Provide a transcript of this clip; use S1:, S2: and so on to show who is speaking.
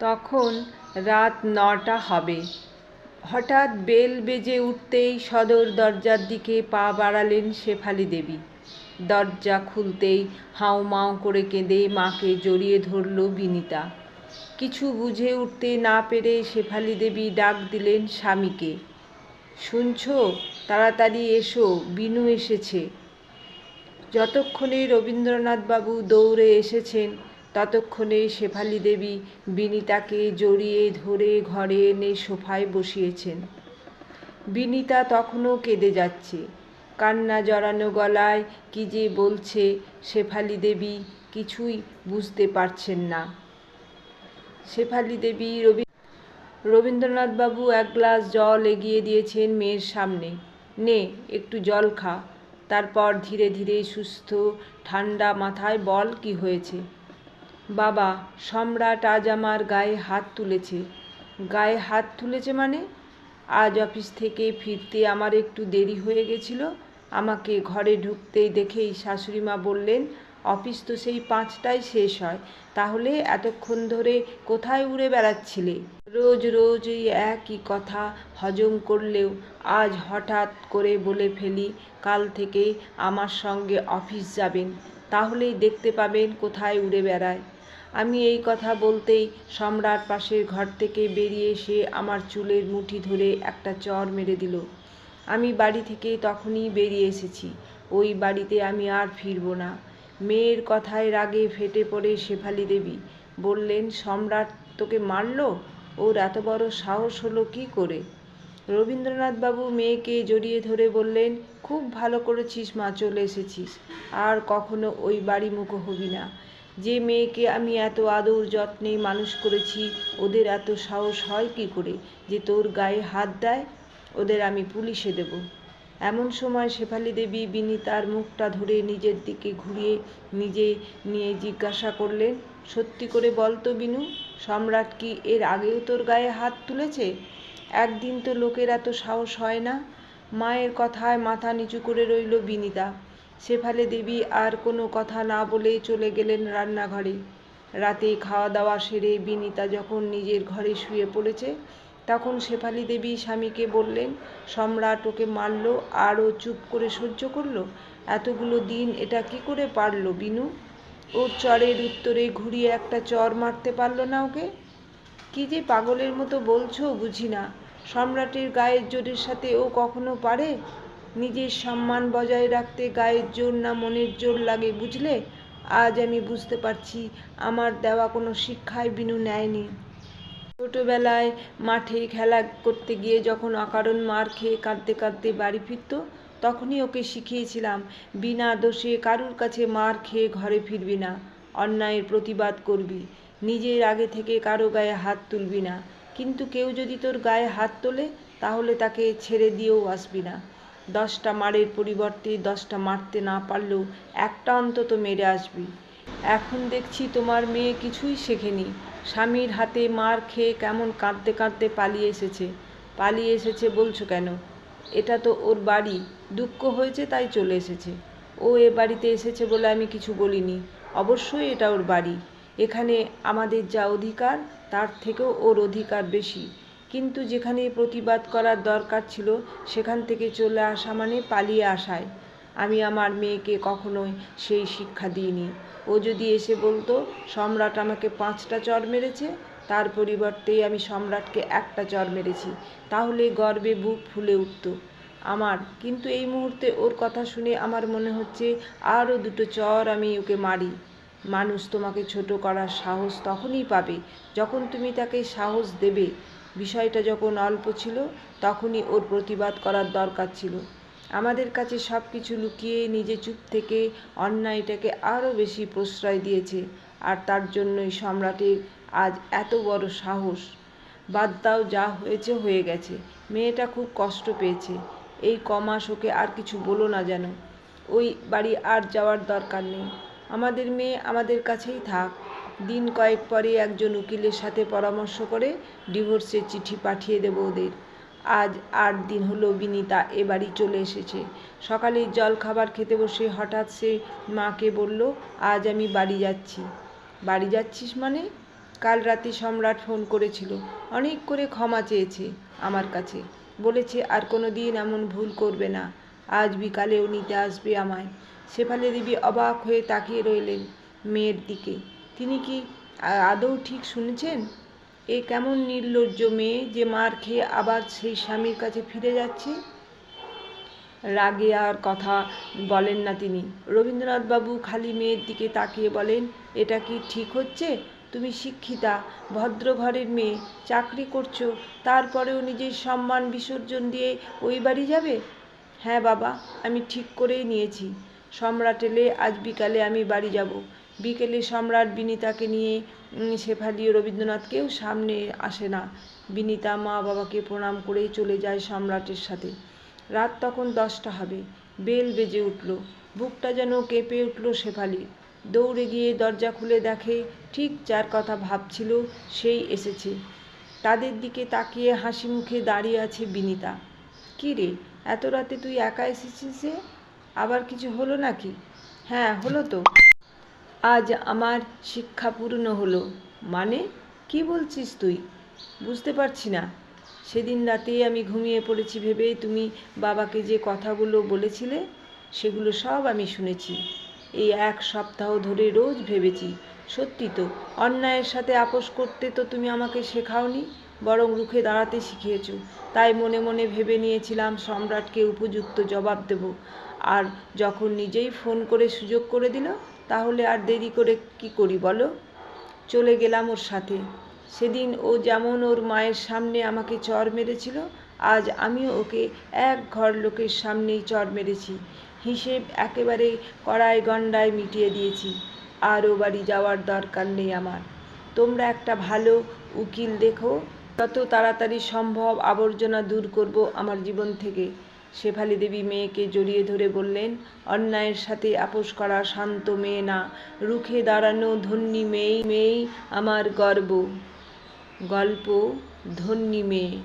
S1: তখন রাত নটা হবে। হঠাৎ বেল বেজে উঠতেই সদর দরজার দিকে পা বাড়ালেন শেফালি দেবী। দরজা খুলতেই হাউমাউ করে কেঁদে মাকে জড়িয়ে ধরল বিনিতা। কিছু বুঝে উঠতে না পেরে শেফালি দেবী ডাক দিলেন স্বামীকে। শুনছো? তাড়াতাড়ি এসো, বিনু এসেছে। যতক্ষণে রবীন্দ্রনাথবাবু দৌড়ে এসেছেন ততক্ষণে শেফালি দেবী বিনিতাকে জড়িয়ে ধরে ঘরে এনে সোফায় বসিয়েছেন। বিনিতা তখনও কেঁদে যাচ্ছে। কান্না জড়ানো গলায় কি যে বলছে শেফালি দেবী কিছুই বুঝতে পারছেন না। শেফালি দেবী রবি রবীন্দ্রনাথবাবু এক গ্লাস জল এগিয়ে দিয়েছেন মেয়ের সামনে। নে, একটু জল খা। তারপর ধীরে ধীরে সুস্থ, ঠান্ডা মাথায় বল কি হয়েছে। বাবা, সম্রাট আজ আমার গায়ে হাত তুলেছে। গায়ে হাত তুলেছে মানে? আজ অফিস থেকে ফিরতে আমার একটু দেরি হয়ে গেছিল। আমাকে ঘরে ঢুকতেই দেখেই শাশুড়িমা বললেন, অফিস তো সেই পাঁচটায় শেষ হয়। তাহলে এতক্ষণ ধরে কোথায় উড়ে বেড়াচ্ছিলে? রোজ রোজ এই একই কথা হজম করলেও আজ হঠাৎ করে বলে ফেলি, কাল থেকে আমার সঙ্গে অফিস যাবেন। তাহলেই দেখতে পাবেন কোথায় উড়ে বেড়ায়। আমি এই কথা বলতেই সম্রাট পাশের ঘর থেকে বেরিয়ে এসে আমার চুলের মুঠি ধরে একটা চর মেরে দিল। আমি বাড়ি থেকে তখনই বেরিয়ে এসেছি। ওই বাড়িতে আমি আর ফিরব না। মেয়ের কথায় রাগে ফেটে পড়ে শেফালি দেবী। বললেন, সম্রাট তোকে মারল? ওর এত বড় সাহস হলো কি করে? রবীন্দ্রনাথবাবু মেয়েকে জড়িয়ে ধরে বললেন, খুব ভালো করেছিস মা, চলে এসেছিস। আর কখনো ওই বাড়ি মুখো হবি না। যে মেয়েকে আমি এত আদর যত্নে মানুষ করেছি, ওদের এত সাহস হয় কি করে যে তোর গায়ে হাত দেয়? ওদের আমি পুলিশে দেব। এমন সময় শেফালি দেবী বিনিতার মুখটা ধরে নিজের দিকে ঘুরিয়ে নিজে নিয়ে জিজ্ঞাসা করলেন, সত্যি করে বল তো বিনু, সম্রাট কি এর আগেও তোর গায়ে হাত তুলেছে? একদিন তো লোকের এত সাহস হয় না। মায়ের কথায় মাথা নিচু করে রইল বিনিতা। শেফালি দেবী আর কোনো কথা না বলে চলে গেলেন রান্নাঘরে। রাতে খাওয়া দাওয়া সেরে বিনিতা যখন নিজের ঘরে শুয়ে পড়েছে, তখন শেফালি দেবী স্বামীকে বললেন, সম্রাট ওকে মারল আর ও চুপ করে সহ্য করল? এতগুলো দিন এটা কি করে পারল বিনু? ওর চরের উত্তরে ঘুরিয়ে একটা চর মারতে পারল না ওকে? কি যে পাগলের মতো বলছো, বুঝি না। সম্রাটের গায়ের জোরের সাথে ও কখনো পারে? নিজের সম্মান বজায় রাখতে গায়ের জোর না মনের জোর লাগে, বুঝলে? আজ আমি বুঝতে পারছি আমার দেওয়া কোনো শিক্ষায় বিনু নেয়নি। ছোটোবেলায় মাঠে খেলা করতে গিয়ে যখন অকারণ মার খেয়ে কাঁদতে কাঁদতে বাড়ি ফিরত, তখনই ওকে শিখিয়েছিলাম, বিনা দোষে কারুর কাছে মার খেয়ে ঘরে ফিরবি না, অন্যায়ের প্রতিবাদ করবি। নিজের আগে থেকে কারও গায়ে হাত তুলবি না। কিন্তু কেউ যদি তোর গায়ে হাত তোলে, তাহলে তাকে ছেড়ে দিয়েও আসবি না। দশটা মারের পরিবর্তে দশটা মারতে না পারলেও একটা অন্তত মেরে আসবি। এখন দেখছি তোমার মেয়ে কিছুই শেখেনি। স্বামীর হাতে মার খেয়ে কেমন কাঁদতে কাঁদতে পালিয়ে এসেছে। পালিয়ে এসেছে বলছো কেন? এটা তো ওর বাড়ি। দুঃখ হয়েছে তাই চলে এসেছে। ও এ বাড়িতে এসেছে বলে আমি কিছু বলিনি। অবশ্যই এটা ওর বাড়ি। এখানে আমাদের যা অধিকার, তার থেকেও ওর অধিকার বেশি। কিন্তু যেখানে প্রতিবাদ করার দরকার ছিল, সেখান থেকে চলে আসা মানে পালিয়ে আসায়। আমি আমার মেয়েকে কখনোই সেই শিক্ষা দিইনি। ও যদি এসে বলতো, সম্রাট আমাকে পাঁচটা চর মেরেছে, তার পরিবর্তে আমি সম্রাটকে একটা চর মেরেছি, তাহলে গর্বে বুক ফুলে উঠত। আমার, কিন্তু এই মুহূর্তে ওর কথা শুনে আমার মনে হচ্ছে আরও দুটো চর আমি ওকে মারি। মানুষ তোমাকে ছোট করার সাহস তখনই পাবে, যখন তুমি তাকে সাহস দেবে। বিষয়টা যখন অল্প ছিল, তখনই ওর প্রতিবাদ করার দরকার ছিল। আমাদের কাছে সব কিছু লুকিয়ে নিজে চুপ থেকে অন্যায়টাকে আরও বেশি প্রশ্রয় দিয়েছে, আর তার জন্যই সম্রাটের আজ এত বড় সাহস। বাদ দাও যা হয়েছে হয়ে গেছে, মেয়েটা খুব কষ্ট পেয়েছে, এই কমাস ওকে আর কিছু বলো না যেন। ওই বাড়ি আর যাওয়ার দরকার নেই। আমাদের মেয়ে আমাদের কাছেই থাক। দিন কয়েক পরে একজন উকিলের সাথে পরামর্শ করে ডিভোর্সের চিঠি পাঠিয়ে দেবো ওদের। আজ আট দিন হলো বিনিতা এ বাড়ি চলে এসেছে। সকালে জল খাবার খেতে বসে হঠাৎ সে মাকে বলল, আজ আমি বাড়ি যাচ্ছি। বাড়ি যাচ্ছিস মানে? কাল রাতে সম্রাট ফোন করেছিল, অনেক করে ক্ষমা চেয়েছে আমার কাছে। বলেছে আর কোনো দিন এমন ভুল করবে না। আজ বিকালেও নিতে আসবে আমায়। শেফালি দেবী অবাক হয়ে তাকিয়ে রইলেন মেয়ের দিকে। তিনি কি আদৌ ঠিক শুনেছেন? এ কেমন নির্লজ্জ মেয়ে যে মার খেয়ে আবার সেই স্বামীর কাছে ফিরে যাচ্ছে? রাগে আর কথা বলেন না তিনি। রবীন্দ্রনাথবাবু খালি মেয়ের দিকে তাকিয়ে বলেন, এটা কি ঠিক হচ্ছে? তুমি শিক্ষিতা ভদ্র ঘরের মেয়ে, চাকরি করছ, তারপরেও নিজের সম্মান বিসর্জন দিয়ে ওই বাড়ি যাবে? হ্যাঁ বাবা, আমি ঠিক করেই নিয়েছি। সম্রাট এলে আজ বিকালে আমি বাড়ি যাব। বিকেলে সম্রাট বিনিতাকে নিয়ে শেফালি ও রবীন্দ্রনাথ কেউ সামনে আসে না। বিনিতা মা বাবাকে প্রণাম করেই চলে যায় সম্রাটের সাথে। রাত তখন দশটা হবে। বেল বেজে উঠল। বুকটা যেন কেঁপে উঠল শেফালির। দৌড়ে গিয়ে দরজা খুলে দেখে ঠিক যার কথা ভাবছিল সেই এসেছে। তাদের দিকে তাকিয়ে হাসি মুখে দাঁড়িয়ে আছে বিনিতা। কী রে, এত রাতে তুই একা এসেছিস আবার কিছু হলো নাকি? হ্যাঁ হলো তো। আজ আমার শিক্ষা পূর্ণ হলো। মানে? কি বলছিস তুই? বুঝতে পারছি না। সেদিন রাতেই আমি ঘুমিয়ে পড়েছি ভেবে তুমি বাবাকে যে কথাগুলো বলেছিলে, সেগুলো সব আমি শুনেছি। এই এক সপ্তাহ ধরে রোজ ভেবেছি, সত্যি তো, অন্যায়ের সাথে আপোষ করতে তো তুমি আমাকে শেখাওনি, বরং রুখে দাঁড়াতে শিখিয়েছ। তাই মনে মনে ভেবে নিয়েছিলাম সম্রাটকে উপযুক্ত জবাব দেব। আর যখন নিজেই ফোন করে সুযোগ করে দিল, তাহলে আর দেরি করে কি করি বলো? চলে গেলাম ওর সাথে। সেদিন ও যেমন ওর মায়ের সামনে আমাকে চর মেরেছিল, আজ আমিও ওকে এক ঘর লোকের সামনেই চর মেরেছি। হিসেব একেবারে কড়াই গন্ডায় মিটিয়ে দিয়েছি। আর ও বাড়ি যাওয়ার দরকার নেই আমার। তোমরা একটা ভালো উকিল দেখো, যত তাড়াতাড়ি সম্ভব আবর্জনা দূর করব আমার জীবন থেকে। শেফালি দেবী মেয়েকে জড়িয়ে ধরে বললেন, অন্যায়ের সাথে আপোষ করা শান্ত মেয়ে না, রুখে দাঁড়ানো ধন্যী মেয়ে, মেয়েই আমার গর্ব। গল্প, ধন্যী মেয়ে।